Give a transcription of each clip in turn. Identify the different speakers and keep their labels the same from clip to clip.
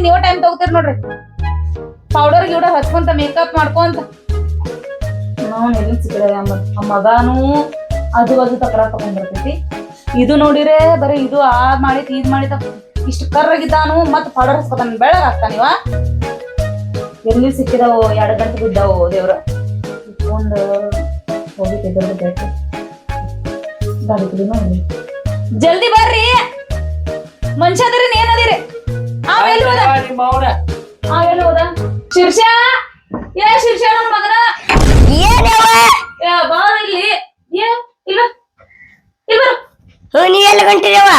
Speaker 1: ಅದಕ್ಕೆ ನೀವು ಟೈಮ್ ತಗೋತೀರಿ ನೋಡ್ರಿ. ಪೌಡರ್ ಗಿಡ ಹಚ್ಕೊಂತ ಮೇಕಪ್ ಮಾಡ್ಕೊಂತ. ಎಲ್ಲಿ ಆ ಮಗಾನು ಅದು ಅದು ತಕರ ತಗೊಂಡ್ಬರ್ತೈತಿ ಇದು ನೋಡಿರೆ ಬರೀ ಇದು ಆ ಮಾಡಿ ಇದ್ ಮಾಡಿದ ಇಷ್ಟು ಕರ್ರಗಿದ್ದಾನು ಮತ್ ಪೌಡರ್ ಹಚ್ಕೊತಾನ. ಬೆಳಗ್ ಹಾಕ್ತಾನಿವ ಎಲ್ಲಿ ಸಿಕ್ಕಿದಾವು? ಎರಡು ಗಂಟೆ ಬಿದ್ದಾವು ದೇವ್ರ. ಒಂದು ಹೋಗಿದ್ದ ಬೇಕು ಗಾಡಿ ಹೋಗಿ. ಜಲ್ದಿ ಬರ್ರಿ. ಮನುಷ್ಯ ಅದರಿ? ಏನದಿರಿ ಆಮೇಲೆ ಹೋದ? ಆಮೇಲೆ ಹೋದ? ಶಿರ್ಷ? ಏ ಶಿರ್ಷ ನನ್ನ ಮಗನ.
Speaker 2: ಏನವ
Speaker 1: ಏ ಬಾ ಇಲ್ಲಿ. ಏ ಇಲ್ಲ ಇಲ್ಲ ಬರು
Speaker 2: ಹ್ಞೂ ನೀ ಎಲ್ಲಿ ಗಂಟಿದವ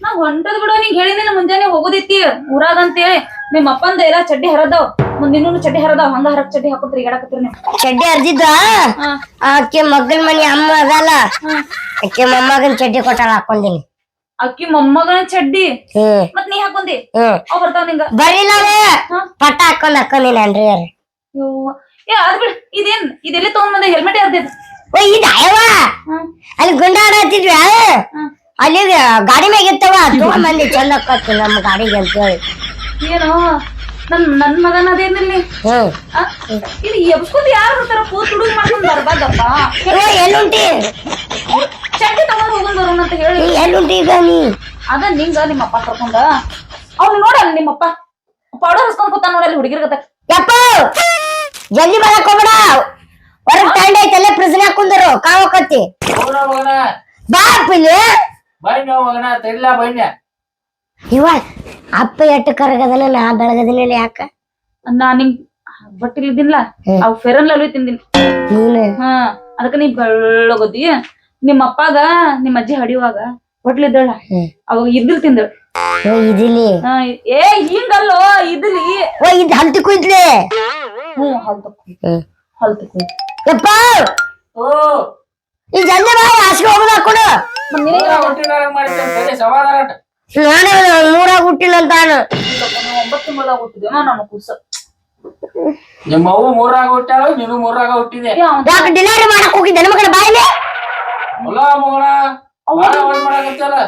Speaker 1: ನಾ ಹೊಂಟದ್ ಬಿಡು ನಿಂಗೆ ಹೇಳಿದಿನ ಮುಂಜಾನೆ ಹೋಗೋದಿತ್ತಿ. ಊರಾಗ ಅಂತೇಳಿ ನಿಮ್ಮ ಅಪ್ಪಂದ ಎಲ್ಲ ಚಡ್ಡಿ ಹರದಾವ್. ಮುಂದಿನ ಚಡ್ಡಿ ಹರದಾವ್. ಹಂಗ ಹರಕ್ ಚಡ್ಡಿ ಹಾಕೋತ್ರಿ ಈಗಾಡಕತ್ರಿ ನೀವು.
Speaker 2: ಚಡ್ಡಿ ಹರ್ದಿದ್ದ
Speaker 1: ಹಾ.
Speaker 2: ಆಕೆ ಮಗನ್ ಮನಿ ಅಮ್ಮ ಅದಲ್ಲ.
Speaker 1: ಹಾ.
Speaker 2: ಆಕೆ ಮೊಮ್ಮಗನ್ ಚಡ್ಡಿ ಕೊಟ್ಟಾಳ ಹಾಕೊಂಡಿನಿ.
Speaker 1: ಅಕ್ಕಿ ಮೊಮ್ಮಗನ ಚಡ್ಡಿ. ಮತ್ ನೀ ಹಾಕೊಂಡಿ. ಅವ್ ಬರ್ತಾವ ನಿಂಗ.
Speaker 2: ಬರಿಲ್ಲ
Speaker 1: ಹಾ.
Speaker 2: ಪಟ್ಟ ಹಾಕೊಂಡ್ ಹಾಕೊಂಡಿನಿ ಅನ್ರಿ ಅವ್ರು.
Speaker 1: ಏ ಅದ್ ಬಿಡ್. ಇದೇನ್? ಇದೆಲ್ಲಿ ತಗೊಂಡ್ ಬಂದೆ. ಹೆಲ್ಮೆಟ್ ಇರ್ತೈತಿ
Speaker 2: ಓ ಇದ ಅಯ್ಯವ ಅಲ್ಲಿ
Speaker 1: ಗುಂಡಾಡತ್ತಿದ್ವಿ.
Speaker 2: ಅಲ್ಲಿ ಗಾಡಿ ಮ್ಯಾಗ ಇರ್ತವ ತಗೊಂಡ್ ಬಂದಿ. ಚಂದ ಹಾಕತ್ತು ನಮ್ಮ ಗಾಡಿಗೆ ಅಂತ ಹೇಳಿ
Speaker 1: ಏನೋ? ನನ್ ನನ್ ಮಗನ ಅದೇನಿಲ್ಲಿ ಇಲ್ಲಿ ಎಬ್ಸ್ಕೊಂಡ್ ಯಾರು ಬರ್ತಾರ? ಕೂತ್ ಹುಡುಗ ಮಾಡ್ಕೊಂಡ್ ಬರ್ಬಾರ್ದಪ್ಪ.
Speaker 2: ಎಲ್ಲುಂಟಿ
Speaker 1: ಚಡ್ಡಿ ತಗೊಂಡ್ ಹೋಗೋಣ ಬರೋಣ ಅಂತ ಹೇಳಿ.
Speaker 2: ಎಲ್ಲುಂಟಿ ಈಗ ನೀ?
Speaker 1: ಅದ ನಿಂಗ ನಿಮ್ಮಪ್ಪ ಕರ್ಕೊಂಡ. ಅವ್ನು ನೋಡಲ್ಲ ನಿಮ್ಮಪ್ಪ ಪೌಡರ್ ಹಸ್ಕೊಂಡ್ ಕೂತಾನ ನೋಡಲ್ಲ ಹುಡುಗಿರ್ಗತ
Speaker 2: ಯಪ್ಪ! ಜಲ್ದಿ ಬರಕ್ ಹೋಗ್ಬೇಡ. ಹೊರಗ್ ತಂಡ ಐತಲ್ಲ ಪ್ರಿಸನ್ ಹಾಕೊಂಡರು ಕಾವಕತ್ತಿ
Speaker 3: ಹೋಗೋಣ ಹೋಗೋಣ
Speaker 2: ಬಾ ಅಪ್ಪ ಇಲ್ಲಿ
Speaker 3: ಬೈನ ಹೋಗೋಣ ತಡಿಲ ಬೈನ
Speaker 2: ಇವ ಅಪ್ಪ ಎಟ್ಟು ಕರಗದಲ್ಲ ನಾ ಬೆಳಗದಿಲ್ಲ ಯಾಕ?
Speaker 1: ನಾ ನಿಂಗ್ ಬಟ್ಟಿಲ್ ಇದ್ದೀನಿಲ್ಲ
Speaker 2: ಹ್ಮ್.
Speaker 1: ಅವ್ ಫೆರನ್ ಲವ್ಲಿ ತಿಂದಿನಿ.
Speaker 2: ನೀನು?
Speaker 1: ಹಾ ಅದಕ್ಕ ನೀ ಬೆಳ್ಳಗೋದಿ ನಿಮ್ಮ ಅಪ್ಪಾಗ ನಿಮ್ಮ ಅಜ್ಜಿ ಹಡಿಯುವಾಗ ಹೊಟ್ಲಿದ್ದಳ. ಅವಾಗ ಇದ್ದಿಲ್ ತಿಂದಳ.
Speaker 2: ಏ ಇದಿಲಿ.
Speaker 1: ಹಾ, ಏ ಹಿಂಗಲ್ಲೋ ಇದ್ಲಿ.
Speaker 2: ಓ ಇದ್ ಹಲ್ತಿ ಕುಯ್ದ್ಲಿ
Speaker 1: ಹ್ಮ್ ಹಲ್ತ
Speaker 2: ಹ್ಮ್.
Speaker 1: ಹಲ್ತ
Speaker 2: ಯಪ್ಪ!
Speaker 3: ಓ.
Speaker 2: ಈ ಜಲ್ದಿ ಬಾ ಹಾಸಿಗೆ ಹೋಗುದು ಹಾಕೊಡು
Speaker 3: ಸಮಾಧಾನ ಆಟ.
Speaker 2: ನಾನು ಮೂರಾಗ ನಾನು.
Speaker 1: ಒಂಬತ್ತು ತಿಂಗಳದಾಗ ಹುಟ್ಟಿದೇವ ನಾನು ಕೂಸ
Speaker 3: ನಿಮ್ಮ ಅವ್ವ ಮೂರಾಗ ಹುಟ್ಟಾಳ ನೀನು ಮೂರಾಗ ಹುಟ್ಟಿದೆ
Speaker 2: ಯಾಕೆ ಡಿಲಿವರಿ ಮಾಡಕ್ ಹೋಗಿದ್ದೆ ಮಗನ ಬಾಯಿಲಿ?
Speaker 3: ಹೊಲ ಮಗಣ ಬಾಳ ಒಂದ್ ಮಾಡಕತ್ತಲ್ಲ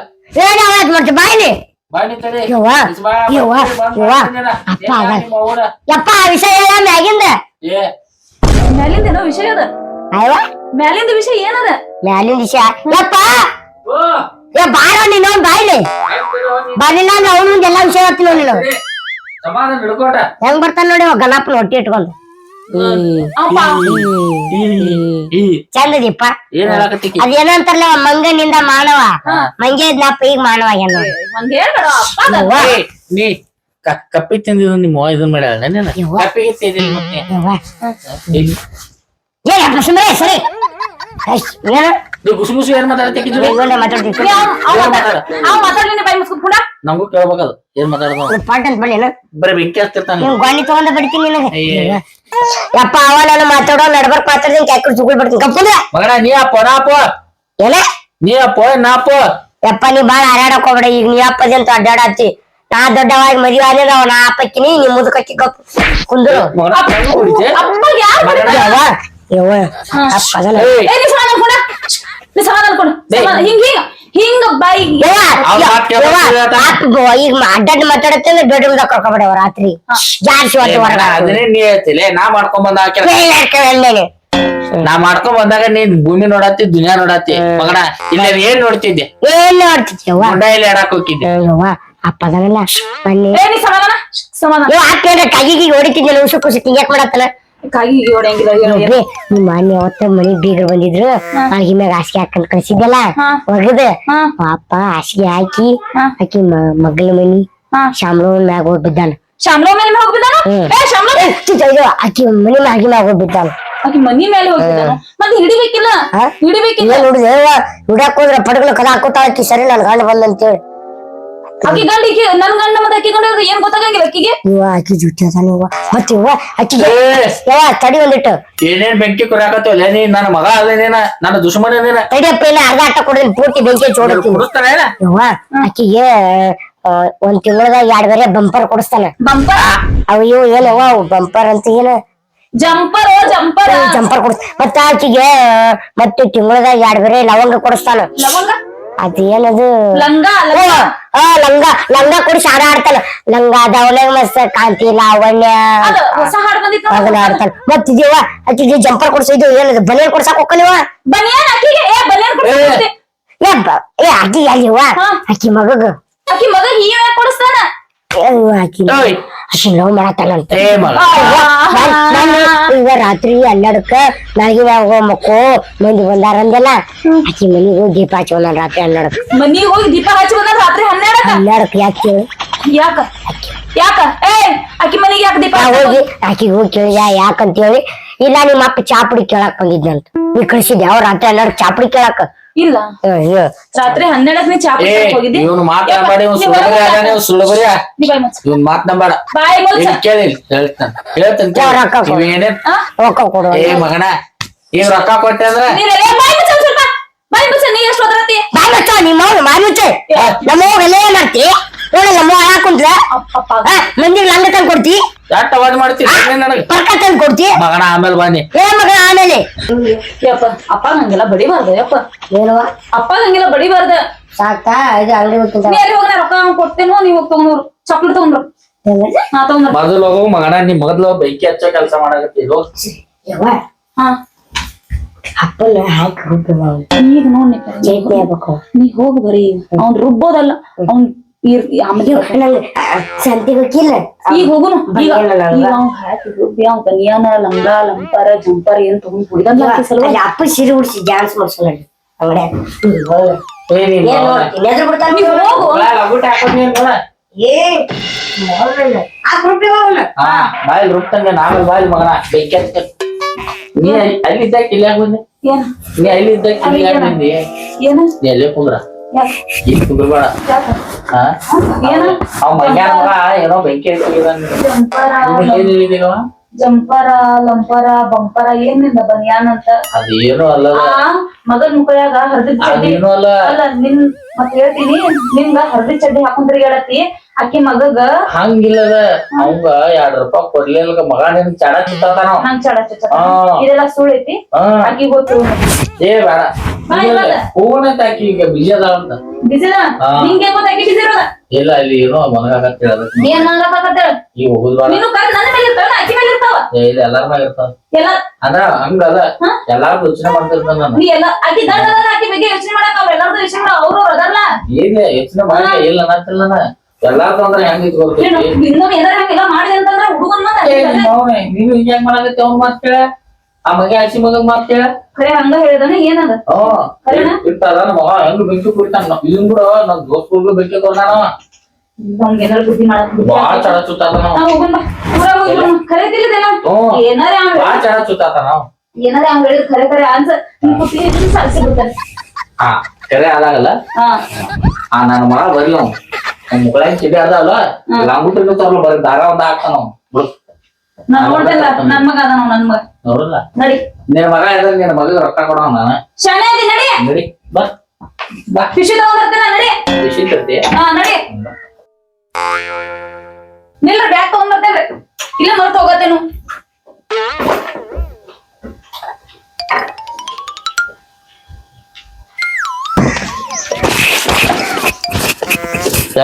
Speaker 2: ಏನ ಮಾಡ್ತ ಬಾಯಿಲಿ
Speaker 3: ಬಾಯ್ನಿ ತಡಿ.
Speaker 2: ಯವ್ವ,
Speaker 3: ಇಸ್ ಬಾ,
Speaker 2: ಯವ್ವ, ಯವ್ವ. ಅಪ್ಪ. ಯಪ್ಪ ಆ ವಿಷಯ ಹೇಳ ಮ್ಯಾಗಿಂದ.
Speaker 3: ಏ.
Speaker 1: ಮ್ಯಾಲಿಂದ ಏನೋ ವಿಷಯ ಅದ?
Speaker 2: ಅಯ್ಯವ
Speaker 1: ಮ್ಯಾಲಿಂದ ವಿಷಯ ಏನದ?
Speaker 2: ಮ್ಯಾಲಿನ ವಿಷಯ. ಯಪ್ಪ.
Speaker 3: ಓ.
Speaker 2: ಏ ಬಾರ ನೀನು ಬಾಯಿಲಿ. ಅಂದ್ರೆ ಅವನ ಎಲ್ಲಾ ವಿಷಯ ಹೇಳ್ತೀನಿ
Speaker 3: ಸಮಾಧಾನ ಹಿಡ್ಕೋಟ
Speaker 2: ಹೆಂಗ್ ಬರ್ತಾನ ನೋಡಿ ಅವ ಗಣಪನ ಹೊಟ್ಟಿ ಇಟ್ಕೊಂಡು. ಚಂದದಿಪ್ಪ ಅದೇನೋ ಅಂತಾರಲ್ಲ ಮಂಗನಿಂದ ಮಾನವ. ಮಂಗೆ ಇದ್ನಪ್ಪ ಈಗ ಮಾನವ
Speaker 3: ನೀ ಕಪ್ಪಿ ತಿಂದಿದ್ದು ನಿಮ್ಮ ಇದನ್ ಮಾಡ್ಯಾಳ. ಕಪ್ಪಿಗೆ ತಿಂದಿದ್ದು. ಏ,
Speaker 2: ಏನಪ್ಪ ಸುಮ್ರೆ ಸರಿ.
Speaker 3: ಗುಸು ಗುಸು ಏನ್ ಮಾತಾಡತ್ತಿ ಕಿಜುಡಿ?
Speaker 2: ಇವ್ನೇ ಮಾತಾಡ್ತೀನಿ
Speaker 1: ಏ, ಅವ್ನ್- ಅವ್ನ್ ಮಾತಾಡ? ಅವ್ನ್ ಮಾತಾಡ್ಲಿನ ಬಾಯಿ ಮುಸ್ಕೊಂಡ್ ಕೂಡ
Speaker 3: ನಮಗೂ ಕೇಳ್ಬೇಕದು ಏನ್ ಮಾತಾಡೋದು
Speaker 2: ಪಾಟ್ ಅಂತ ಬಳಿ
Speaker 3: ಬರೀ ಬೆಂಕಿ ಹಚ್ತಿರ್ತಾನ
Speaker 2: ಗಾಣಿ ತಗೊಂಡ ಬಿಡ್ತೀನಿ ನಿನಗೆ ಯಪ್ಪ ಅವ ನಾನು ಮಾತಾಡೋ ನಡ್ಬರ್ಕ್ ಮಾತಾಡ್ತೀನಿ ಕ್ಯಾಕರ್ ಸುಗುಳ್ ಬಿಡ್ತೀನಿ ಕಪ್ಪುಂದ್ರೆ
Speaker 3: ನೀ ಅಪ್ಪ ನಾ ಅಪ್ಪ
Speaker 2: ಏನ
Speaker 3: ನೀ ಅಪ್ಪ ನಾ ಅಪ್ಪ
Speaker 2: ಯಪ್ಪ ನೀ ಬಾಳ ಹಾರಾಡಕ್ ಹೋಗ್ಬೇಡ ಈಗ ನೀ ಅಪ್ಪದಿ ಅಂತ ಅಡ್ಡಾಡತ್ತಿ ನಾ ದೊಡ್ಡವಾಗಿ ಮದುವೆ ಆದ್ರೆ ನಾ ಅಪ್ಪಕ್ಕಿನಿ ನೀ ಮುದುಕಕ್ಕಿ ಕಪ್ ಕುಂದ್ರು ಯವ್ವ
Speaker 1: ಏ ನೀ ಸಮಾಧಾನ ಕೊಡ. ನೀ ಸಮಾಧಾನ ಕೊಡು. ಹಿಂಗ ಹಿಂಗ
Speaker 2: ಈಗ ಮಾತಾಡತ್ತೆ ಬೆಡ್ರೂಮ್ ದಾಗ ಕರ್ಕೊಬೇಡವ ರಾತ್ರಿ. ಜಾಸ್ತಿ
Speaker 3: ಏ,
Speaker 2: ಹೊತ್ತು
Speaker 3: ಮಗನ,
Speaker 2: ಹೊರಗ
Speaker 3: ಅದನ್ನೇ ನೀ ಹೇಳ್ತಿಲೆ ನಾ ಮಾಡ್ಕೊಂಡ್ ಬಂದ ನಾ ಮಾಡ್ಕೊಂಡ್ ಬಂದಾಗ ನೀನ್ ಭೂಮಿ ನೋಡತ್ತಿ ದುನಿಯಾ ನೋಡತ್ತಿ. ಮಗಣ ಇಲ್ಲ ಏನ್ ನೋಡ್ತಿದ್ದೆ?
Speaker 2: ಏನ್ ನೋಡ್ತಿದ್ದೆ
Speaker 3: ಇಲ್ಲಿ ಹೋಗಿದ್ದೆ.
Speaker 2: ಬನ್ನಿ.
Speaker 1: ನೀ ಸಮಾಧಾನ ಸಮಾಧಾನ.
Speaker 2: ಕೈಗೆ ಹೊಡಿತಿದ್ದೆ ಉಸುಕು ಸಿಕ್ಕಿ ಯಾಕೆ ಮಾಡತ್ತಲ್ಲ
Speaker 1: ಕಾಗಿ ಹೊಡೆಯಂಗಿಲ್ಲ.
Speaker 2: ನೋಡ್ರಿ ಮೊನ್ನೆ ಅವತ್ತ ಮನಿ ಬೀಗರ್ ಬಂದಿದ್ರು ಅಲ್ಗಿ ಮ್ಯಾಗ ಹಾಸಿಗೆ ಹಾಕೊಂಡ್ ಕಳ್ಸಿದ್ದಲ್ಲ. ಒಗದ. ಪಾಪ ಹಾಸಿಗೆ ಹಾಕಿ. ಆಕಿ ಮಗ್ಲ ಮಗಳ ಮನಿ ಶಾಮ್ಲೋನ್ ಮ್ಯಾಗ ಹೋಗ್ ಬಿದ್ದಾನ.
Speaker 1: ಶಾಮ್ಲೋ ಮೇಲೆ
Speaker 2: ಇದು ಆಕಿ ಮನಿ ಮ್ಯಾಗಿ ಮ್ಯಾಗ ಹೋಗ್ ಬಿದ್ದಾನ.
Speaker 1: ಆಕಿ ಮನಿ ಮೇಲೆ ಹೋಗ್ಬಿದ್ದಾನ ಮತ್ತೆ ಹಿಡಿಬೇಕಿಲ್ಲ? ಹಿಡಿಬೇಕಿಲ್ಲ
Speaker 2: ನೋಡಿದ್ರೆ ನೋಡಿದೆ ಹುಡ್ಯಾಕ್ ಹೋದ್ರ ಪಡಗಲು ಕದ ಹಾಕೋತಾಳ ಆಕಿ ಸರಿ ನನ್ ಗಂಡ ಬಂದಂತೇಳಿ
Speaker 1: ಆಕಿ ಗಂಡ ಈಕಿ ನನ್ ಗಂಡ ಮತ್ತೆ ಆಕಿ ಗಂಡ ಏನ್ ಗೊತ್ತಾಗಂಗಿಲ್ಲ ಆಕಿಗೆ?
Speaker 2: ಇವ ಆಕಿ ಜುಟ್ಟಿ ಅದಾನ ಇವ ಮತ್ತೆ ಇವ ಆಕಿಗೆ
Speaker 3: ಏ,
Speaker 2: ತಡಿ ಒಂದಿಟ್ಟು.
Speaker 3: ಏನೇನ್ ಬೆಂಕಿ ಕುರಾಕತ್ತಲ್ಲ ನೀ ನನ್ನ ಮಗ ಅದೇನೇನ ನನ್ನ ದುಶ್ಮನ ಅದೇನ
Speaker 2: ತಡಿಯಪ್ಪ ಇಲ್ಲ ಅರ್ಧ ಆಟ ಕೊಡ್ತೀನಿ ಪೂರ್ತಿ ಬೆಂಕಿ ಚೋಡತ್ತೀನಿ
Speaker 3: ಕುಡಿಸ್ತಾನ
Speaker 2: ಆಕಿಗೆ ಆ, ಒಂದ್ ತಿಂಗಳದಾಗ ಎರಡ್ ಬೇರೆ ಬಂಪರ್ ಕೊಡಿಸ್ತಾನ.
Speaker 1: ಬಂಪರ್?
Speaker 2: ಅವ್ ಇವು ಏನವ ಅವು ಬಂಪರ್ ಅಂತ ಏನ?
Speaker 1: Jumper jumper?
Speaker 2: ಜಂಪರ್ ಕೊಡಿಸ್ ಮತ್ತ ಆಕಿಗೆ ಮತ್ತೆ ತಿಂಗಳದಾಗ ಎರಡ್ ಬೇರೆ ಲವಂಗ ಕೊಡಿಸ್ತಾನ.
Speaker 1: ಲವಂಗ?
Speaker 2: ಅದೇನದು
Speaker 1: ಲಂಗ ಲಂಗ.
Speaker 2: ಆ ಲಂಗ. ಲಂಗ ಕೊಡಿಸಿ ಹಾಡ ಆಡ್ತಾನ ಲಂಗ ಅದಾವಲೆ ಮಸ್ತ್. ಕಾಂತಿ ಲಾವಣ್ಯ. ಅದನ್ನ ಆಡ್ತಾನ ಮತ್ತಿದೀವ ಆಕಿಗೆ ಜಂಪರ್ ಕೊಡ್ಸಿದ್ದು ಏನದು ಬನಿಯನ್ ಕೊಡ್ಸಾಕ ಹೋಗ್ಕಲಿವ
Speaker 1: ಏ
Speaker 2: ಆಕಿ ಅಲ್ಲಿವ. ಆಕಿ ಮಗಗ.
Speaker 1: ಅಕ್ಕಿ ಮಗ ಕೊಡಿಸ್ತಾನ.
Speaker 2: ಆಕಿ ಆಕಿ ಲವ್ ಮಾಡತ್ತಾನಂತ ಈಗ ರಾತ್ರಿ ಹನ್ನೆರಡಕ್ಕ ನಾಲ್ಗೆ ಹೋಗೋ ಮಕ್ಕೋ ಮಂದಿ ಬಂದಾರ ಅಂದೆಲ್ಲ ಆಕಿ ಮನಿಗೆ ಹೋಗಿ ದೀಪ ಹಚ್ಚೋಣ ರಾತ್ರಿ ಹನ್ನೆರಡಕ್ಕ.
Speaker 1: ಮನಿಗ್ ಹೋಗಿ ದೀಪ ಹಚ್ಚಿ ಬಂದ ರಾತ್ರಿ ಹನ್ನೆರಡಕ್ಕ?
Speaker 2: ಹನ್ನೆರಡಕ್ಕೆ ಯಾಕೆ?
Speaker 1: ಯಾಕ? ಯಾಕ? ಏ ಅಕ್ಕಿ ಮನಿಗೆ ಯಾಕೆ ದೀಪ?
Speaker 2: ಹೋಗಿ ಆಕಿಗೆ ಹೋಗಿ ಕೇಳಿ ಯಾಕಂತ ಹೇಳಿ ಇಲ್ಲ ನಿಮ್ಮ ಅಪ್ಪ ಚಾಪುಡಿ ಕೇಳಾಕ್ ಬಂದಿದ್ದಂತ ನೀ ಕಳ್ಸಿದ್ದೆ ಅವ್ರ ರಾತ್ರಿ ಹನ್ನೆರಡು ಚಾಪುಡಿ ಕೇಳಾಕ?
Speaker 1: ಇಲ್ಲ. ರಾತ್ರಿ ಹನ್ನೆರಡಕ್ ನೀ ಚಾಪಿ ಹೋಗಿದ್ದಿ.
Speaker 3: ಇವನು
Speaker 1: ಯಪ್ಪ,
Speaker 3: ಮಾತಾಡಿ
Speaker 1: ನೀ
Speaker 3: ಸುಳ್ಳು
Speaker 1: ಹೊರಗ್
Speaker 3: ಬರೀ
Speaker 1: ಹೋಗ್ತಾ-
Speaker 3: ನೀವು ಸುಳ್ಳು ಬರೀ
Speaker 1: ನೀ ಬಾಯ್ ಮುಚ್ಚ.
Speaker 3: ಇವನ್ ಮಾತನಾಡ
Speaker 1: ಬಾಯ್
Speaker 3: ಕೇಳಿ ಹೇಳ್ತಾನೆ. ಹೇಳ್ತಾನೆ
Speaker 2: ಕೊಡು?
Speaker 3: ಏ ಮಗನ ಈಗ ರೊಕ್ಕ ಕೊಟ್ಟೆ ಅಂದ್ರೆ?
Speaker 1: ಬಾಯಿ ಮುಚ್ಚ ಸ್ವಲ್ಪ. ಬಾಯ್ ಮುಚ್ಚ ನೀ ಎಷ್ಟು ಓದ್ರತಿ
Speaker 2: ಬಾಯಿ ಮುಚ್ಚ ನಿಮ್ಮ ಬಾಯ್ ಮುಚ್ಚ. ನಮ್ಮ ಹೋಗಲೇ ಏನ್ ಮಾಡ್ತಿ. ನೋಡ ನಮ್ಮ ಅವ್ವ ಹಾಕ್ ಕುಂತ್ರ
Speaker 1: ಅಪ್ಪ
Speaker 2: ಆ, ಮಂದಿಗೆ ಲಂಗ ತಂದ್ ಕೊಡ್ತಿ?
Speaker 3: ಅವಾಜ್ ನನಗ?
Speaker 2: ಪರ್ಕ ತಂದ್ ಕೊಡ್ತಿ?
Speaker 3: ಮಗನ ಆಮೇಲೆ ಬನ್ನಿ.
Speaker 2: ಏ ಮಗ ಆಮೇಲೆ?
Speaker 1: ಯಪ್ಪ ಅಪ್ಪ ನಂಗೆಲ್ಲ ಬಡಿಬಾರ್ದು ಯಪ್ಪ.
Speaker 2: ಏನವ
Speaker 1: ಅಪ್ಪ ನಂಗೆಲ್ಲ ಬಡಿಬಾರ್ದ.
Speaker 2: ಸಾಕಾ ಇದು ಅಂಗಡಿ ಹೋಗ್ತೀನಿ
Speaker 1: ನೀ ಹೋಗಿ ರೊಕ್ಕ ಕೊಡ್ತೇನೋ ನೀವ್ ತಗೊಂಡ್ರು. ಚಾಕ್ಲೇಟ್ ತಗೊಂಡ್ರು. ತಗೊಂಡ್ರು?
Speaker 3: ಮೊದಲು ಹೋಗು ಮಗನ ನಿಮ್ ಮೊದಲು ಬೈಕಿ ಹಚ್ಚೋ ಕೆಲಸ ಮಾಡಕತ್ತಿದ್ರು
Speaker 2: ಯವ್ವ.
Speaker 1: ಹಾ.
Speaker 2: ಅಪ್ಪನ ಹಾಕಿ
Speaker 1: ಈಗ ನೋಡ್ ನೀ ನೀ ಹೋಗ್ ಬರೀ. ಅವ್ನ್ ರುಬ್ಬೋದಲ್ಲ ಅವ್ನ್ ಈಗ ಹೋಗುನು ಈಗ
Speaker 2: ಬನಿಯನ್ ಲಂಗ.
Speaker 1: ಲಂಪಾರ ಜಂಪಾರ ಏನ್ ತಗೊಂಡ್
Speaker 2: ಅಲ್ಲಿ ಅಪ್ಪ ಸಿರಿ ಉಡ್ಸಿ ಡ್ಯಾನ್ಸ್
Speaker 1: ಹೋಗು.
Speaker 3: ಒಳ ಲಗುಟ ಹಾಕೋದ್ ನೀನ್ ಬಾಯಿಲ್ ಮಗನ. ಬೆಂಕಿ ನೀ ಅಲ್ಲಿ- ಅಲ್ಲಿ ಇದ್ದಾಕ ಇಲ್ಲಿ ಯಾಕೆ ಬಂದೆ?
Speaker 1: ಏನ್?
Speaker 3: ನೀ ಅಲ್ಲಿ ಇದ್ದಾಕ ಇಲ್ಲಿ ಯಾಕೆ ಬಂದಿ?
Speaker 1: ಏನ?
Speaker 3: ನೀ ಅಲ್ಲೇ ಕುಂದ್ರ. ಇಲ್ಲಿ ಕುಂದ್ರಬೇಡ
Speaker 1: ಏನ?
Speaker 3: ಅವ್ ಮಗ್ಯಾನ ಮಗ ಏನೋ ಬೆಂಕಿ ಹಚ್ಚಿದಾನ
Speaker 1: ಜಂಪಾರ ಲಂಪರ ಬಂಪರ ಏನಿಲ್ಲ ಬನಿಯಾನ್ ಅಂತ.
Speaker 3: ಅದೇನು
Speaker 1: ಅಲ್ಲ ಮಗನ್ ಮುಖಯಾಗ ಹರ್ದಿ ಚಡ್ಡಿ.
Speaker 3: ಅಲ್ಲ.
Speaker 1: ನಿನ್ ಮತ್ ಹೇಳ್ತೀನಿ ನಿಮ್ಗ ಹರ್ದಿ ಚಡ್ಡಿ ಹಾಕೊಂಡ್ರಿ ಹೇಳತಿ ಅಕ್ಕಿ ಮಗಗ
Speaker 3: ಹಂಗಿಲ್ಲದ ಅವಂಗ ಎರಡ್ ರೂಪಾಯಿ ಕೊಡ್ಲಿಲ್ಲ ಮಗ ನಿನ್ ಚಡ ಚಿತ್ತಾನ
Speaker 1: ನಂಗ್ ಚಡ
Speaker 3: ಚಿತ್ತ
Speaker 1: ಇದೆಲ್ಲ ಸುಳ್ ಐತಿ
Speaker 3: ಹಾ.
Speaker 1: ಅಕ್ಕಿ ಗೊತ್ತು.
Speaker 3: ಏ ಬೇಡ. ಹೂವನ ತಾಕಿ ಈಗ ಬಿಜಿ ಅದಾಳ ಅಂತ. ಹಾ.
Speaker 1: ನಿಂಗೆ ಗೊತ್ತ ಅಕ್ಕಿ ಬಿಸಿರೋದ
Speaker 3: ಇಲ್ಲ ಇಲ್ಲಿ ಏನೋ ಮನಗಾಕತ್ತಿ ಅದಕ್ಕೆ
Speaker 1: ಏನ್ ಮಾಡ್ಲಕತ್ತೇಳ
Speaker 3: ಈಗ ಹೋಗುದ್ ಬೇಡ
Speaker 1: ನೀನು ಕರ್ ನನ್ನ ಮೇಲೆ ಇರ್ತಾವ ಅಕ್ಕಿ ಮೇಲೆ ಇರ್ತಾವ?
Speaker 3: ಏ ಇಲ್ಲ ಎಲ್ಲಾರ ಮ್ಯಾಗ ಇರ್ತಾವ.
Speaker 1: ಎಲ್ಲ
Speaker 3: ಅಂದ್ರ ಹಂಗದ
Speaker 1: ಹಾ?
Speaker 3: ಎಲ್ಲಾರು ಯೋಚನೆ ಮಾಡ್ತಿರ್ತಾನ ನಾನು.
Speaker 1: ನೀ ಎಲ್ಲ ಅಕ್ಕಿ ದಂಡ ಅದಾರ, ಅಕ್ಕಿ ಬಗ್ಗೆ ಯೋಚನೆ ಮಾಡಕ್ ಅವ್ರ ಎಲ್ಲಾರ್ದು ಮಾಡ ಅವ್ರು ಅದಲ್ಲ
Speaker 3: ಏನ್ ಯೋಚನೆ ಮಾಡಿ ಇಲ್ಲ ಅನ್ನತ್ತಿಲ್ಲ ತಿಲ್ಲ ಎಲ್ಲಾರ್ದು ಅಂದ್ರೆ ಹೆಂಗ್
Speaker 1: ನೀನು ಇನ್ನೊಂದ್ ಏನಾರ ಹಂಗೆಲ್ಲ ಮಾಡಿದೆ ಅಂತಂದ್ರ ಹುಡುಗನ್
Speaker 3: ಏ, ನೀನು ಹಿಂಗ್ ಹೆಂಗ್ ಮಾಡಕತ್ತಿ ಅವ್ನ ಮಾತ್ ಕೇಳ. ಆ ಮಗ ಹಸಿ ಮಗನ್ ಮಾತ್ ಕೇಳ.
Speaker 1: ಖರೆ ಹಂಗ ಹೇಳಿದಾನೆ ಏನದ?
Speaker 3: ಇರ್ತಾರ ನಮ್ಮ ಮಗ ಹೆಂಗ್ ಬೆಂಕಿ ಕುಡಿತಾನ ಇದನ್ ಕೂಡ ನಮ್ ದೋಸ್ತುರ್ಗೂ ಬೆಂಕಿ
Speaker 1: ಕೊಡ್ತಾನ ಏನಾರ ಬುದ್ಧಿ ಮಾಡಕ್
Speaker 3: ಬಾಳ. ಚಡ.
Speaker 1: ಖರೆ
Speaker 3: ಹ್ಮ್
Speaker 1: ಏನಾರ
Speaker 3: ಬಾಳ ಚಡ ಅವ.
Speaker 1: ಏನಾರ ಹಂಗ ಹೇಳಿದ್ ಖರೆ ಖರೆ ಆನ್ಸರ್ ನಿಮ್ ಹಿಡ್ದು ಸಾಲ್ಸಿ ಬಿಡ್ತಾನೆ
Speaker 3: ಹಾ ಆದಾಗಲ್ಲ
Speaker 1: ಹಾ.
Speaker 3: ಆ ನನ್ನ ಮಗ ಬರ್ಲಿ ಅವ್ನು. ಮುಗಳಾಗ ಚಿಡಿ ಅದಾವಲ್ಲ ಲಾಂಗುಟ್ರಿನೂ ತರಲ್ಲ ಬರೀ ದಾರ ಒಂದ ಹಾಕ್ತಾನ ಅವ್ನು. ಬಿಡು.
Speaker 1: ನಾನ್ ನೋಡ್ದಲ್ಲ ನನ್ ಮಗ ಅದ ನನ್ ಮಗ.
Speaker 3: ನೋಡಲ್ಲ
Speaker 1: ನಡಿ.
Speaker 3: ನಿನ್ನ ಮಗ ಇದ್ರೆ ನಿನ್ನ ಮಗಗ್ ರೊಕ್ಕ ಕೊಡವ ನಾನು.
Speaker 1: ಶಾಣೆ ಅದಿ ನಡಿ.
Speaker 3: ನಡಿ. ಬಾ. ಬಾ.
Speaker 1: ತಗೊಂಡ್ಬರ್ತೇನೆ ನಡಿ.
Speaker 3: ಖುಷಿ ತರ್ತಿ
Speaker 1: ಹಾ ನಡಿ. ನಿಲ್ರಿ ಬ್ಯಾಗ್ ತಗೊಂಡ್ಬರ್ತೇನ್ರಿ ಇಲ್ಲ ಮರ್ತ ಹೋಗತ್ತೇನು.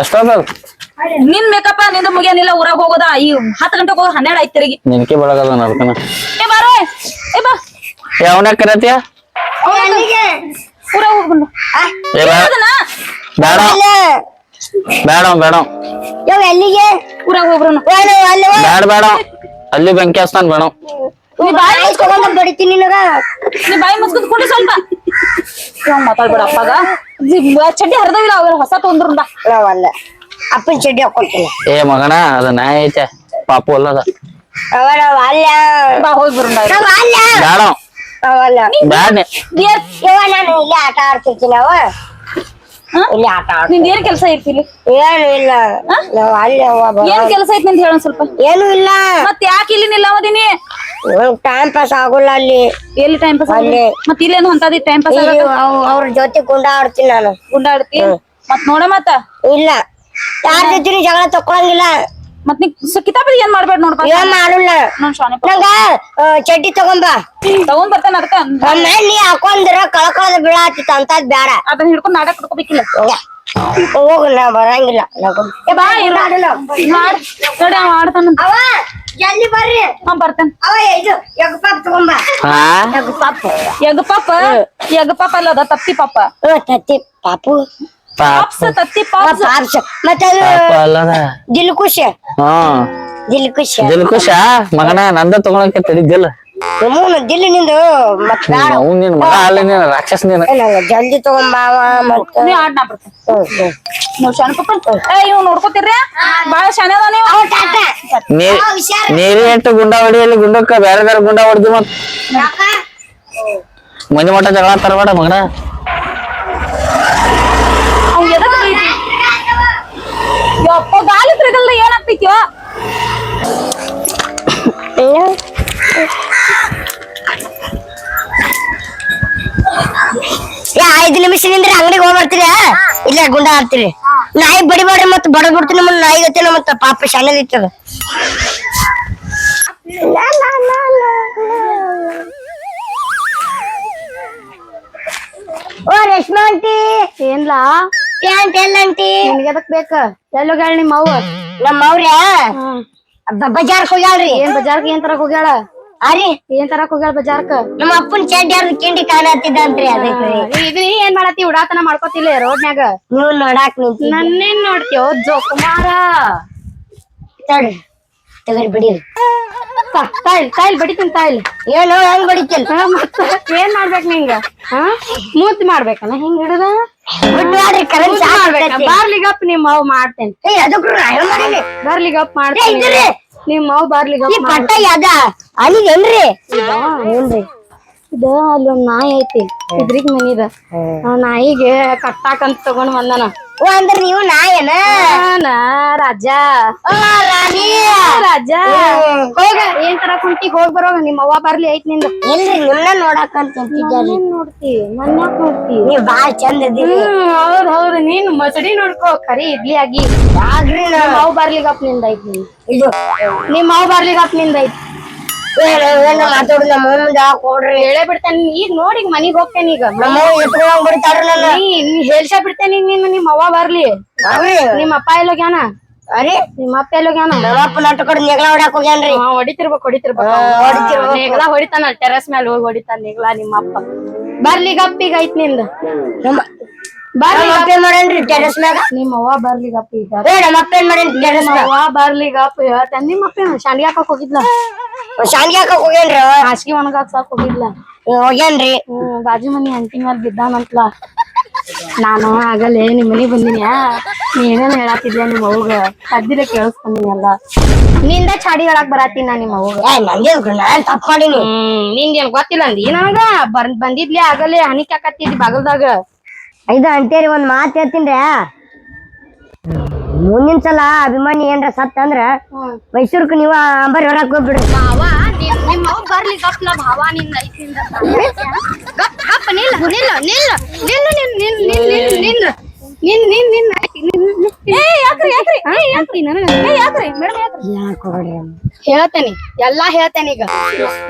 Speaker 3: ಎಷ್ಟದ
Speaker 1: ನಿನ್ ಮೇಕಪ್ನಿಂದ ಮುಗಿಯನಿಲ್ಲ ಊರಾಗ ಹೋಗೋದ? ಈ ಹತ್ತು ಗಂಟೆಗೆ ಹೋಗಿ ಹನ್ನೆರಡು ಆಯ್ತು ತಿರುಗಿ.
Speaker 3: ನಿನಕೆ ಬಳಗದ ನಡ್ಕನ
Speaker 1: ಏ ಬಾರೋ ಏ ಬಾ.
Speaker 3: ಯಾವನ ಕರತಿಯ
Speaker 1: ಊರಾಗ ಹೋಗ್ಬಂದು
Speaker 3: ಏ ಬಾ. ಬೇಡ. ಬೇಡ ಬೇಡ.
Speaker 2: ಯಾವ ಎಲ್ಲಿಗೆ?
Speaker 1: ಊರಾಗ ಹೋಗ್ಬ್ರನು
Speaker 3: ಬೇಡ ಬೇಡ ಅಲ್ಲಿ ಬೆಂಕಿ ಹಚ್ತಾನ ಬೇಡ.
Speaker 1: ನೀ ಬಾಯಿ
Speaker 2: ತಗೊಂಡ್ ಬಡಿತೀನಿ ನಿನಗ.
Speaker 1: ನೀ ಬಾಯಿ ಮುಚ್ಕೊಂಡ್ ಕುಡಿ ಸ್ವಲ್ಪ. ಮಾತಾಡ್ಬೇಡ ಅಪ್ಪಾಗ. ಚಡ್ಡಿ ಹರಿದವಿಲ್ಲ ಅವ್ರು ಹೊಸ ತೊಂದ್ರಂದ
Speaker 2: ಅಲ್ಲ. ಅಪ್ಪನ ಚಡ್ಡಿ ಹಾಕೊಳ್ತೀನಿ.
Speaker 3: ಏ ಮಗನ ಅದ ನಾ ಐತೆ. ಪಾಪು ಅಲ್ಲದ
Speaker 2: ಅವ ನಾವ್
Speaker 1: ಬಾ ಹೋಗಿ ಬರೋಣ
Speaker 2: ನಾವ್ ಅಲ್ಲ
Speaker 3: ಬೇಡ
Speaker 2: ನಾವಲ್ಲ
Speaker 3: ಬ್ಯಾಡ
Speaker 2: ಯವ್ವ ನಾನು ಇಲ್ಲೇ ಆಟ ಆಡ್ತಿರ್ತೀನಿ ಅವ ಇಲ್ಲಿ ಆಟ
Speaker 1: ಆಡ್ನಿಂದ ಏನ್ ಕೆಲಸ ಐತಿ ಇಲ್ಲಿ
Speaker 2: ಏನು ಇಲ್ಲ. ನಾವ್ ಅಲ್ಲಿ ಅವ್ವ ಬರೋ-
Speaker 1: ಏನ್ ಕೆಲಸ ಐತಿ ಅಂತ ಹೇಳ ಸ್ವಲ್ಪ.
Speaker 2: ಏನು ಇಲ್ಲ.
Speaker 1: ಮತ್ ಯಾಕೆ ಇಲ್ಲಿ ನಿಲ್ಲವದೀನಿ?
Speaker 2: ಟೈಮ್ ಪಾಸ್ ಆಗೋಲ್ಲ ಅಲ್ಲಿ.
Speaker 1: ಎಲ್ಲಿ ಟೈಮ್ ಪಾಸ್
Speaker 2: ಅಲ್ಲೇ.
Speaker 1: ಮತ್ ಇಲ್ಲೇನು ಅಂತದಿ ಟೈಮ್ ಪಾಸ್
Speaker 2: ಇಲ್ಲಿ ಅವ್- ಅವ್ರ ಜೊತೆ ಗುಂಡ ಆಡ್ತೀನಿ ನಾನು.
Speaker 1: ಗುಂಡಾಡ್ತಿ? ಮತ್ ನೋಡ ಮತ್ತ.
Speaker 2: ಇಲ್ಲ. ಯಾರ ಜೊತೆ ಜಗಳ ತಕೊಳಂಗಿಲ್ಲ
Speaker 1: ಮತ್ ನೀ ಕಿತಾಪತಿ ಏನ್ ಮಾಡ್ಬೇಡ ನೋಡ್ಪ
Speaker 2: ಏನ್ ಮಾಡಲ್ಲ.
Speaker 1: ನಾನ್ ಶಾನೆ
Speaker 2: ನಂಗ ಆ, ಚಡ್ಡಿ ತಗೊಂಬ.
Speaker 1: ತಗೊಂಡ್ ಬರ್ತೇನೆ ಅದಕ್ಕ.
Speaker 2: ಒಮ್ಮೆ ನೀ ಹಾಕೊಂಡ್ರ ಕಳ್ಕೊಳ್ಳೋದು ಬೀಳಾತಿತ್ತ ಅಂತದ್ ಬ್ಯಾಡ.
Speaker 1: ಅದನ್ನ ಹಿಡ್ಕೊಂಡ್ ನಾಟಕ ಕಟ್ಕೋಬೇಕಿಲ್ಲ
Speaker 2: ಹೋಗಲ್ಲ ನಾ ಬರಂಗಿಲ್ಲ. ಏ ಬಾ,
Speaker 1: ಬಾ, ಇರು.
Speaker 2: ಆಡಲ್ಲ.
Speaker 1: ಮಾಡ್ ನೋಡಿ ಅವ ಆಡ್ತಾನಂತ
Speaker 2: ಅವ ಜಲ್ದಿ ಬರ್ರಿ.
Speaker 1: ಹಾ ಬರ್ತೇನೆ.
Speaker 2: ಅವ ಇದು ಎಗ್ ಪಾಪ ತಗೊಂಬ.
Speaker 3: ಹಾ?
Speaker 2: ಎಗ್ ಪಾಪ್.
Speaker 1: ಎಗ್ ಪಾಪ? ಎಗ್ ಪಾಪ ಅಲ್ಲ ಅದ ತತ್ತಿ ಪಾಪ.
Speaker 2: ತತ್ತಿ ಪಾಪು.
Speaker 1: ಪಾಪ್ಸ್ ತತ್ತಿ ಪಾಪ್ಸ್
Speaker 2: ಪಾಪ್ಸ್ ಮತ್ತೆ ಅದು
Speaker 3: ಅಲ್ಲದ.
Speaker 2: ದಿಲ್ಕುಶ್.
Speaker 3: ಹಾ.
Speaker 2: ದಿಲ್
Speaker 3: ದಿಲ್ಕುಶ? ಮಗನ ನಂದ ತಗೊಳಕ್ಕೆ ತಡಿದ್ದಿಲ್ಲ
Speaker 2: ಮೂನು ದಿಲ್ ನಿಂದು. ಮತ್ ಬ್ಯಾಡ
Speaker 3: ಅವ್ನ್ ನಿನ್ ಮಗ ಅಲ್ಲ ನೀನ್ ರಾಕ್ಷಸ ನೀನ್.
Speaker 2: ಜಲ್ದಿ ತಗೊಂಬಾವ ಮತ್ತ
Speaker 1: ನೀ ಆಡ್ ನಾ ಬರ್ತೇನೆ.
Speaker 2: ಹ್ಮ್, ಹ್ಮ್.
Speaker 1: ನೋಡ್ ಶಾನೆ ಪಾಪ ಏ ಇವ್ ನೋಡ್ಕೋತೀರ್ರಿ? ಬಾಳ ಶಾನೆ ಅದ ನೀವು.
Speaker 2: ಅವ ಟಾಟ.
Speaker 3: ನೀರ್ ಎಷ್ಟು ಗುಂಡ ಹೊಡಿಯಲ್ಲಿ ಗುಂಡಕ್ಕ ಬೇರೆ ಬೇರೆ ಗುಂಡಾ ಹೊಡ್ದಿ
Speaker 2: ಮತ್ತೆ?
Speaker 3: ಮಂದಿ ಮಠ ಜಗಳ ತರಬೇಡ ಮಗನ
Speaker 1: ಅವ್ ಎದಕ್ ಬೈತಿ ಯಪ್ಪ ಗಾಲಿ ತಿರುಗಲ್ಲ ಏನಾಗ್ತೈತ್ಯೋ?
Speaker 2: ಐದು ನಿಮಿಷ ನಿಂದ್ರೆ ಅಂಗಡಿಗೆ ಹೋಗ್ಬರ್ತೀರಿ ಇಲ್ಲ ಗುಂಡ ಆಡ್ತೀರಿ ನಾಯಿ ಬಡಿಬೇಡ್ರಿ ಮತ್ತೆ ಬಡ ಬಿಡ್ತೀನಿ ನಮ್ಮ ನಾಯಿ ಗತಿನ ಮತ್ತೆ ಪಾಪ ಶಾಲೆ ಇತ್ತದ ಓ ರೇಷ್ಮಾ ಆಂಟಿ.
Speaker 4: ಏನ್ಲಾ?
Speaker 2: ಏನ್ ಎಲ್ಲ ಆಂಟಿ?
Speaker 4: ನಿನ್ಗೆ ಅದಕ್ ಬೇಕ? ಎಲ್ಲೋಗ್ಯಾಳ ನಿಮ್ಮ ಅವ್ವ?
Speaker 2: ನಮ್ಮ ಅವ್ರ ಬಜಾರ್ಕ್ ಹೋಗ್ಯಾಳ್ರಿ.
Speaker 4: ಏನ್ ಬಜಾರ್ಕ್ ಏನ್ ತರಕ್ ಹೋಗ್ಯಾಳ?
Speaker 2: ಅರಿ
Speaker 4: ಏನ್ ತರಕ್ ಹೋಗ್ಯಾಳ ಬಜಾರ್ಕ?
Speaker 2: ನಮ್ಮ ಅಪ್ಪನ್ ಚಡ್ಡಿ ಯಾರ್ದು ಕಿಂಡಿ ಕಾಣತ್ತಿದ್ದಂತ್ರಿ ಅದಕ್ಕೆ
Speaker 4: ಇದು ಏನ್ ಮಾಡತ್ತಿ? ಉಡಾತನ ಮಾಡ್ಕೊತಿಲ್ಲ ರೋಡ್ನ್ಯಾಗ
Speaker 2: ನೀವು ನೋಡಾಕ್ ನಿಂತಿ
Speaker 4: ನನ್ನೇನ್ ನೋಡ್ತೀಯೋ ಜೋಕುಮಾರ?
Speaker 2: ತಡ್ರಿ ತಗರಿ ಬಿಡಿರಿ
Speaker 4: ತಾಯಿಲ್ ತಾಯಿಲ್ ಬಡಿತೀನಿ ತಾಯಿಲ್.
Speaker 2: ಏನು ಹೆಂಗ್
Speaker 4: ಮತ್ತ ಏನ್ ಮಾಡ್ಬೇಕು ನಿಂಗ? ಹಾ ಮೂತಿ ಮಾಡ್ಬೇಕನ? ಹಿಂಗ್ ಹಿಡದ? ಬಾರ್ಲಿಗಪ್ ನಿಮ್ ಅವ್ ಮಾಡ್ತೇನೆ. ಬಾರ್ಲಿಗಪ್ ಮಾಡ್ತೇನೆ. ನಿಮ್
Speaker 2: ಅವ್
Speaker 4: ಬಾರ್ಲಿಗಪ್
Speaker 2: ಪಟ್ಟ ಯಾದ ಅಲ್ಲಿಗೆ
Speaker 4: ಏನ್ರಿ? ಏನ್ರಿ? ಇದ ಅಲ್ಲೊಂದ್ ನಾಯಿ ಐತಿ. ಇದ್ರಿಗ್ ಮನಿದ. ನಾಯಿಗೆ ಕಟ್ಟಾಕಂತ ತಗೊಂಡ್ ಬಂದನ.
Speaker 2: ಓ ಅಂದ್ರ ನೀವು ನಾಯನ?
Speaker 4: ನಾ ರಾಜ.
Speaker 2: ರಾಣಿ.
Speaker 4: ರಾಜ. ಹೋಗ. ಏನ್ ತರ ಕುಂತಿ ಹೋಗ್ ಬರೋ ನಿಮ್ಮ ಅವ್ವ ಬರ್ಲಿ ಐತ್ನಿಂದ.
Speaker 2: ಎಲ್ರಿ ನಿಮ್ನ ನೋಡಾಕ ಅಂತ ಅಂತಿದ್ದಾರಿ
Speaker 4: ಏನ್ ನೋಡ್ತಿ ಮನ್ಯಾಕ್ ನೋಡ್ತಿ?
Speaker 2: ನೀವ್ ಬಾಳ್ ಚಂದ ಇದೀರಿ.
Speaker 4: ಹೌದ್ ಹೌದ್. ನೀನ್ ಮಸಡಿ ನೋಡ್ಕೋ ಕರಿ ಇಡ್ಲಿ ಆಗಿ.
Speaker 2: ಆಗ್ರಿ ನಾ-
Speaker 4: ನಿಮ್ ಮಾವ್ ಬರ್ಲಿಗಪ್ನಿಂದ ಐತಿ
Speaker 2: ಇದು
Speaker 4: ನಿಮ್ ಮಾವ್ ಬರ್ಲಿಗಪ್ನಿಂದ ಐತ್
Speaker 2: ಏನು ಏನು ಮಾತಾಡು ನಮ್ಮ ಮುಂದ ಕೊಡ್ರಿ
Speaker 4: ಹೇಳೇ ಬಿಡ್ತೇನೆ. ಈಗ ನೋಡಿ ಈಗ ಮನಿಗ್ ಹೋಗ್ತೇನೆ ಈಗ.
Speaker 2: ನಮ್ಮ ಎತ್ಕೊಂಡ್ ಬಿಡ್ತಾರ ನನ್ನ.
Speaker 4: ನೀ ನೀ ಹೇಳ್ಸೇ ಬಿಡ್ತೇನೆ ಈಗ ನೀನು. ನಿಮ್ಮ ಅವ್ವ ಬರ್ಲಿ. ನಿಮ್ಮ ಅಪ್ಪ ಎಲ್ಲೋಗ್ಯಾನ
Speaker 2: ಅರಿ
Speaker 4: ನಿಮ್ಮ ಅಪ್ಪ ಎಲ್ಲೋಗ್ಯಾನ
Speaker 2: ನಾಟ ಕಡೆ ಹೊಡ್ಯಾಕ ಹೋಗ್ಯಾನ್ರಿ
Speaker 4: ಹಾ, ಹೊಡಿತಿರ್ಬೇಕು ಹೊಡಿತಿರ್ಬೇಕು. ನೇಗ್ಲ ಹೊಡಿತಾನ ಟೆರಸ್ ಮೇಲೆ ಹೋಗಿ ಹೊಡಿತಾನ ನೇಗ್ಲ ನಿಮ್ಮ ಅಪ್ಪ. ಬರ್ಲಿ ಗಪ್ಪಿಗ ಐತ್ನಿಂದ.
Speaker 2: ನಮ್ಮ
Speaker 4: ಬರ್ಲಿ
Speaker 2: ನಮ್ಮ ಏನ್ ಮಾಡೇನ್ರಿ ಟೆರೆಸ್ ಮ್ಯಾಗ?
Speaker 4: ನಿಮ್ಮ ಅವ್ವ ಬರ್ಲಿ ಗಪ್ಪ ಈಗ
Speaker 2: ಏ ನಮ್ಮ ಅಪ್ಪ ಏನ್ ಮಾಡೇನ್ರಿ ಟೆರೆಸ್
Speaker 4: ನಿಮ್ಮ ಅವ್ವ ಬರ್ಲಿಗಪ್ಪ ಹೇಳ್ತಾನೆ ನಿಮ್ಮ ಅಪ್ಪ ಶಾಂಡಿ ಹಾಕಕ್ ಹೋಗಿದ್ಲ?
Speaker 2: ಶಾಂಗಿ ಹಾಕಕ್ ಹೋಗೇನ್ರಿ ಅವ.
Speaker 4: ಹಾಸಿಗೆ ಒಣಗಾಕ್ ಸಾಕ್ ಹೋಗಿದ್ಲ.
Speaker 2: ಹೋಗ್ಯಾನ್ರಿ.
Speaker 4: ಹ್ಮ್ ಬಾಜು ಮನಿ ಅಂಟಿ ಮೇಲೆ ಬಿದ್ದಾನಂತ್ಲ. ನಾನು ಆಗಲೇ ನಿಮ್ ಮನಿಗ್ ಬಂದಿನಿ. ನೀ ಏನೇನ್ ಹೇಳಾತಿದ್ಯ ನಿಮ್ಮ ಅವ್ಗ ಕದ್ದಿರ ಕೇಳಿಸ್ಕೊಂಡಿನಿ ಎಲ್ಲ ನಿಂದ ಚಾಡಿ ಹೇಳಕ್ ಬರತ್ತೀನಿ ನಾ ನಿಮ್ಮ ಅವ್ಗ
Speaker 2: ನಂಗೆ ನಾನ್ ತಪ್ಪ ಮಾಡೀನಿ?
Speaker 4: ನಿಂದೇನ್ ಗೊತ್ತಿಲ್ಲ ಅಂದಿ. ನನಗ ಬಂದಿದ್ಲಿ ಆಗಲೇ ಹನಿ ಕಾಕತ್ತಿದ್ ಬಾಗಲ್ದಾಗ.
Speaker 2: ಇದು ಅಂತೇರಿ ಒಂದ್ ಮಾತು ಹೇಳ್ತೀನ್ರಿ ಮುಂದಿನ ಸಲ ಅಭಿಮಾನಿ ಏನ್ರ ಸತ್ತ ಅಂದ್ರ ಮೈಸೂರ್ಕ್ ನೀವ ಅಂಬರ್ ಹೊರಕ್ ಹೋಗ್ಬಿಡ್ರಿ.
Speaker 4: ಭಾವ ನಿಮ್ಮ ಬರ್ಲಿ ಗಪ್ ನಾ ಭಾವ ನಿನ್ನ ಐತಿಂದ ಗಪ್ ಗಪ್ ನಿಲ್ಲ ನಿಲ್ಲ ನಿಲ್ಲ ನಿಲ್ಲ ನಿನ್ ನಿನ್ ನಿನ್ ನಿನ್ ನಿನ್ ನಿನ್ ನಿನ್ ಏ ಯಾಕ್ರಿ ಯಾಕ್ರಿ? ಏ ಯಾಕ್ರಿ ನನಗೆ ಏ ಯಾಕ್ರಿ? ಮೇಡಮ್ ಯಾಕ್ರಿ?
Speaker 2: ಯಾಕೆ ಹೋಗ್ರಿ
Speaker 4: ಹೇಳ್ತೇನಿ. ಎಲ್ಲಾ ಹೇಳ್ತೇನೆ ಈಗ.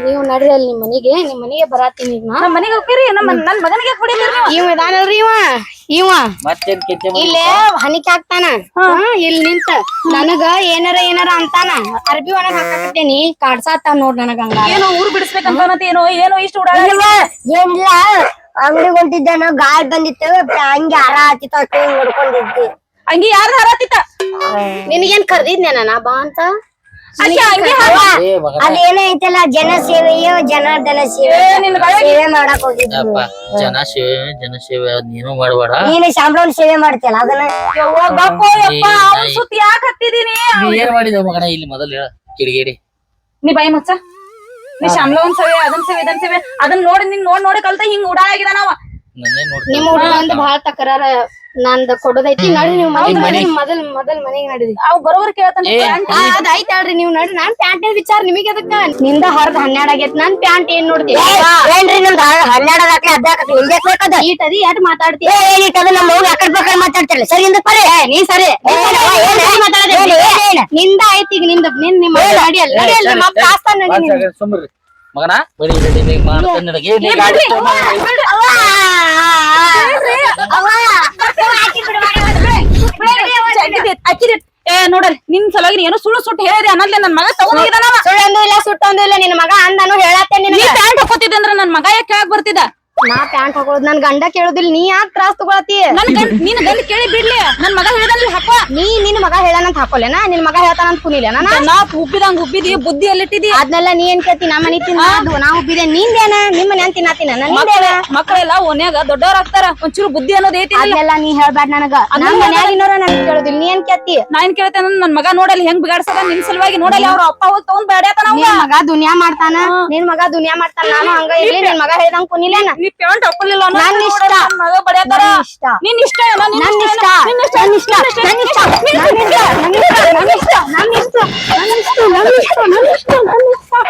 Speaker 4: ನೀವು ನಡ್ರಿ ಅಲ್ಲಿ ನಿಮ್ ಮನಿಗೆ ನಿಮ್ ಮನಿಗೆ ಬರಾತೀನಿ ಈಗ ನಾ.
Speaker 1: ನಮ್ಮ ಮನೆಗೆ ಹೋಗ್ತೀರಿ? ನಮ್ಮ ನನ್ ಮಗನಿಗೆ ನೀವು
Speaker 4: ಇವ ಇದಾನಲ್ರಿ ಇವ? ಇವ?
Speaker 3: ಮತ್ತೇನ್ ಕೆಚ್ಚ
Speaker 4: ಇಲ್ಲೇ ಹನಿಕ್ ಹಾಕ್ತಾನ. ಹಾ, ಇಲ್ಲಿ ನಿಂತ. ನನಗ ಏನಾರ ಏನಾರ ಅಂತಾನ. ಅರ್ಬಿ ಒಣಗ್ ಹಾಕಾಕತ್ತೇನಿ. ಕಾಡ್ಸಾತ ನೋಡ್ ನನಗ ಹಂಗ
Speaker 1: ಏನೋ ಊರ್ ಬಿಡಿಸ್ಬೇಕಂತ ಏನೋ ಏನೋ ಇಷ್ಟು ಉಡಾಳ
Speaker 2: ಏನಿಲ್ಲ. ಅಂಗಡಿ ಹೊಂಟಿದ್ದಾನ ಗಾಳಿ ಬಂದಿತ್ತು. ಹಂಗೆ ಹಾರ ಹತ್ತಿತ್ತ ನೋಡ್ಕೊಂಡಿದ್ವಿ
Speaker 1: ಹಂಗಿ ಯಾರ್ದ ಹರತಿತ್ತ
Speaker 4: ನಿನಗೇನ್ ಕರ್ದಿದ್ನೇನ ನಾ ಬಾ ಅಂತ?
Speaker 2: ಅದೇನೋ ಐತಲ್ಲ ಜನ ಸೇವೆಯೋ ಜನಾರ್ದನ ಸೇವೆ
Speaker 1: ನಿನ್
Speaker 2: ಸೇವೆ ಮಾಡಕ್ ಹೋಗಿದ್ವಿ.
Speaker 3: ಯಪ್ಪ ಜನ ಸೇವೆ ಜನ ಸೇವೆ ಅದ್ ನೀನು ಮಾಡ್ಬೇಡ.
Speaker 2: ನೀನು ಶಾಂಬ್ರನ್ ಸೇವೆ ಮಾಡ್ತಿಯಲ್ಲ ಅದನ್ನ
Speaker 1: ಗಪ್ಪ ಯಪ್ಪ ಅವ್ನ್ ಸುತ್ತಿ ಯಾಕೆ ಹತ್ತಿದೀನಿ?
Speaker 3: ನೀ ಏನ್ ಮಾಡಿದೆವು ಮಗನ ಇಲ್ಲಿ ಮೊದಲು ಹೇಳ ಕಿಡಿಗೇಡಿ.
Speaker 1: ನೀ ಬಾಯಿ ಮುಚ್ಚ. ನೀ ಶಾಮ್ಲ ಒಂದ್ ಸೇವೆ ಅದನ್ ಸೇವೆ ಇದನ್ ಸೇವೆ ಅದನ್ ನೋಡಿ ನಿನ್ ನೋಡ್ ನೋಡಿ ಕಲ್ತ ಹಿಂಗ್ ಉಡಾಯ ನಾವ
Speaker 4: ನಿಮ್ಮ ಹುಡುಗ ಅಂದ್ ಬಾಳ ತಕರಾರ ನಂದ್ ಕೊಡೋದೈತಿ ನೋಡಿ ನೀವು ಮೊದಲ್ ಮೊದಲ್ ಮನೆಗೆ ನಡೀರಿ
Speaker 1: ಅವ್ ಬರೋವರ್ ಕೇಳ್ತಾನೆ
Speaker 4: ಅದಾಯ್ತ ನೀವು ನೋಡಿ ನಾನ್ ಪ್ಯಾಂಟ್ ವಿಚಾರ ನಿಮಗೆ ಅದಕ್ಕ ನಿಂದ ಹರ್ದ ಹನ್ನೆರಡ್ ಆಗೈತ್ ಪ್ಯಾಂಟ್ ಏನ್ ನೋಡ್ತೀವಿ
Speaker 2: ಹನ್ನೆರಡ್
Speaker 4: ಈಟ್ ಅದಿ
Speaker 2: ಯಾರು ಮಾತಾಡ್ತೀವಿ ನಮ್ಮ ಅವ್ನ ಅಕಡ್ ಸರಿ ಇಂದ ಪರಿ
Speaker 4: ನೀ ಸರಿ ನಿಂದ ಐತಿ ಈಗ ನಿಂದ ನಿನ್ ನಿಮ್ಮ
Speaker 3: ಗಾಡಿ ಮಗನ ಬರೀ
Speaker 1: ಹಂಗಾಗಿ ನೀನು ಪ್ಯಾಂಟ್
Speaker 4: ಹಾಕೊಳ್ಳೋದು ನನ್ ಗಂಡ ಕೇಳುದಿಲ್ಲ ನೀ ಯಾಕೆ ತ್ರಾಸ್ ತಗೊಳತಿ
Speaker 1: ನನ್ ಗಂಡ್ ನಿನ್ ಗಂಡ ಕೇಳಿ ಬಿಡ್ಲಿ. ನನ್ ಮಗ ಹೇಳಿದಲ್ಲಿ ಹಾಕೋ.
Speaker 4: ನೀ ನಿನ್ ಮಗ ಹೇಳನಂತ ಹಾಕೋಲೇನ? ನಿನ್ ಮಗ ಹೇಳ್ತಾನಂತ ಕುನಿಲೇನ ನಾ
Speaker 1: ನಾ ಉಬ್ಬಿದಂಗ್ ಉಬ್ಬಿದಿ ಬುದ್ಧಿ ಎಲ್ಲಿಟ್ಟಿದಿ
Speaker 4: ಅದ್ನೆಲ್ಲ ನೀ ಏನ್ ಕೇಳ್ತಿ? ನಮ್ಮ ಮನಿ ತಿನ್ನೋದು ನಾ ಉಬ್ಬಿದೆ. ನಿಂದೇನ ನಿಮ್ಮ ಮನೆ ತಿನ್ನತಿನ? ನಿಂದೇನ
Speaker 1: ಮಕ್ಕಳೆಲ್ಲ ಓನ್ಯಾಗ ದೊಡ್ಡವ್ರ ಆಗ್ತಾರ. ಒಂಚೂರು ಬುದ್ಧಿ ಅನ್ನೋದ್ ಐತಿ
Speaker 4: ಅದೆಲ್ಲ ನೀ ಹೇಳ್ಬೇಡ ನನಗ. ನಮ್ಮ ಮನ್ಯಾಗಿನವ್ರ ನನ್ ಕೇಳುದಿಲ್ಲ. ನೀ ಏನ್ ಕೇಳ್ತಿ?
Speaker 1: ನಾ ಏನ್ ಕೇಳ್ತೇನೆ ನನ್ ಮಗ ನೋಡಲಿ ಹೆಂಗ್ ಬಿಗಾಡ್ಸದ? ನಿನ್ ಸಲುವಾಗಿ ನೋಡಲಿ ಅವ್ರ ಅಪ್ಪ ಹೋಗಿ ತಗೊಂಡ್ ಬೇಡ ನಾವ್
Speaker 4: ನಿನ್ ಮಗ ದುನಿಯಾ ಮಾಡ್ತಾನ? ನಿನ್ ಮಗ ದುನಿಯಾ ಮಾಡ್ತಾನ? ನಾನು ಹಂಗ ಇರ್ಲಿ ನಿನ್ ಮಗ ಹೇಳ್ದಂಗ್ ಕುನಿಲೇನ
Speaker 1: ನೀ ಪ್ಯಾಂಟ್ ಕೊಡ್ಲಿಲ್ಲ
Speaker 4: ನನ್ನ ಇಷ್ಟ ನಿನ್ನ ಇಷ್ಟ
Speaker 1: ನನ್ನ ಇಷ್ಟ ಇಷ್ಟ ನನ್ನ ಇಷ್ಟ
Speaker 4: ಇಷ್ಟ ನನ್ನ ಇಷ್ಟ ನನ್ನ ಇಷ್ಟ ನನ್ನ ಇಷ್ಟ ನನ್ನ ಇಷ್ಟ ನನ್ನ ಇಷ್ಟ